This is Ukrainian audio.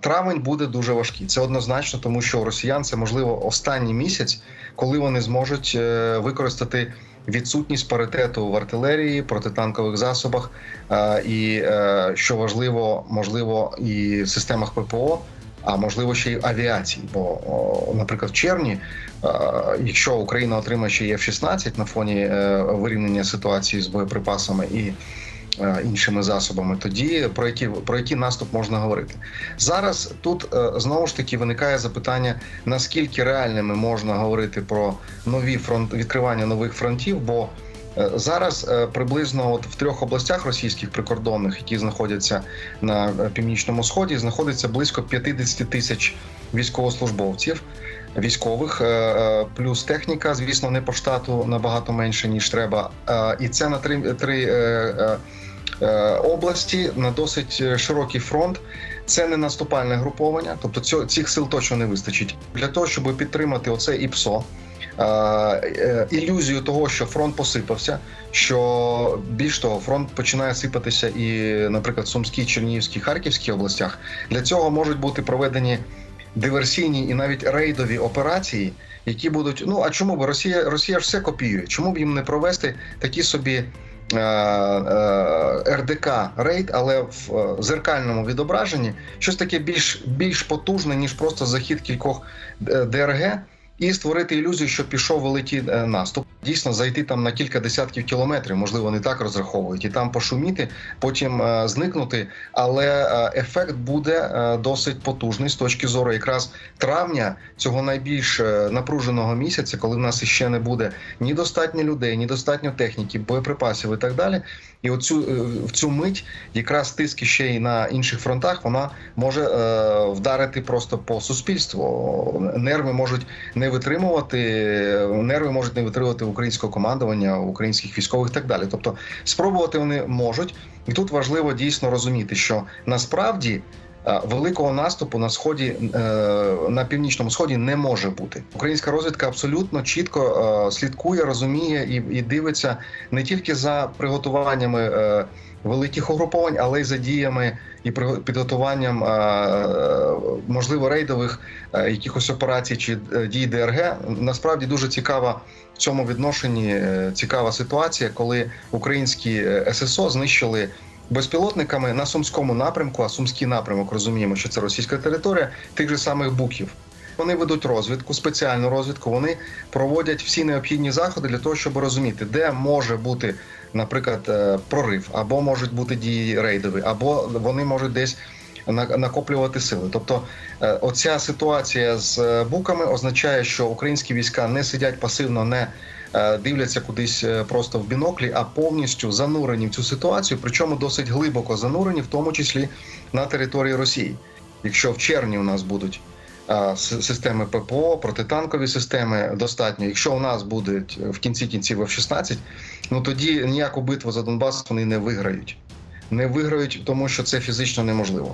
Травень буде дуже важкий. Це однозначно, тому що у росіян це можливо останній місяць, коли вони зможуть е, використати відсутність паритету в артилерії, протитанкових засобах е, і е, що важливо, можливо, і в системах ППО. А можливо ще й авіації, бо, наприклад, в червні, якщо Україна отримає ще F-16 на фоні вирівняння ситуації з боєприпасами і іншими засобами, тоді про які про який наступ можна говорити зараз? Тут е, знову ж таки виникає запитання: наскільки реальними можна говорити про нові фронт відкривання нових фронтів? Бо е, Зараз е, приблизно от в трьох областях російських прикордонних, які знаходяться на е, північному сході, знаходиться близько 50 тисяч військовослужбовців, військових, е, е, плюс техніка, звісно, не по штату набагато менше ніж треба. Е, І це на три, три е, е, е, області на досить е, широкий фронт. Це не наступальне груповання, тобто цього, цих сил точно не вистачить для того, щоб підтримати оце ІПСО. е, е, Ілюзію того, що фронт посипався, що більш того, фронт починає сипатися і, наприклад, в Сумській, Чернігівській, Харківській областях. Для цього можуть бути проведені диверсійні і навіть рейдові операції, які будуть. Ну а чому б Росія Росія ж все копіює? Чому б їм не провести такі собі? РДК рейд, але в е, зеркальному відображенні щось таке більш більш потужне, ніж просто захід кількох е, ДРГ, і створити ілюзію, що пішов великий е, наступ. Дійсно, зайти там на кілька десятків кілометрів, можливо, вони так розраховують, і там пошуміти, потім е, зникнути. Але е, ефект буде е, досить потужний з точки зору якраз травня цього найбільш напруженого місяця, коли в нас іще не буде ні достатньо людей, ні достатньо техніки, боєприпасів і так далі. І оцю в цю мить якраз тиск ще й на інших фронтах вона може е, вдарити просто по суспільству. Нерви можуть не витримувати, нерви можуть не витримувати українського командування, українських військових і так далі. Тобто спробувати вони можуть, і тут важливо дійсно розуміти, що насправді. е, Великого наступу на сході е, на північному сході не може бути. Українська розвідка абсолютно чітко е, слідкує, розуміє і, і дивиться не тільки за приготуваннями великих угруповань, але й за діями і підготуванням можливо рейдових е, якихось операцій чи е, дій ДРГ. Насправді дуже цікава в цьому відношенні е, цікава ситуація, коли українські ССО знищили. Безпілотниками на сумському напрямку, а сумський напрямок розуміємо, що це російська територія тих же самих буків. Вони ведуть розвідку, спеціальну розвідку. Вони проводять всі необхідні заходи для того, щоб розуміти, де може бути, наприклад, прорив, або можуть бути дії рейдові, або вони можуть десь накоплювати сили. Тобто, е, оця ситуація з е, буками означає, що українські війська не сидять пасивно, не е, дивляться кудись просто в біноклі, а повністю занурені в цю ситуацію, причому досить глибоко занурені, в тому числі на території Росії. Якщо в червні у нас будуть системи ППО, протитанкові системи достатньо. Якщо у нас будуть в кінці кінців F-16, ну тоді ніяку битву за Донбас вони не виграють. Не виграють, тому що це фізично неможливо.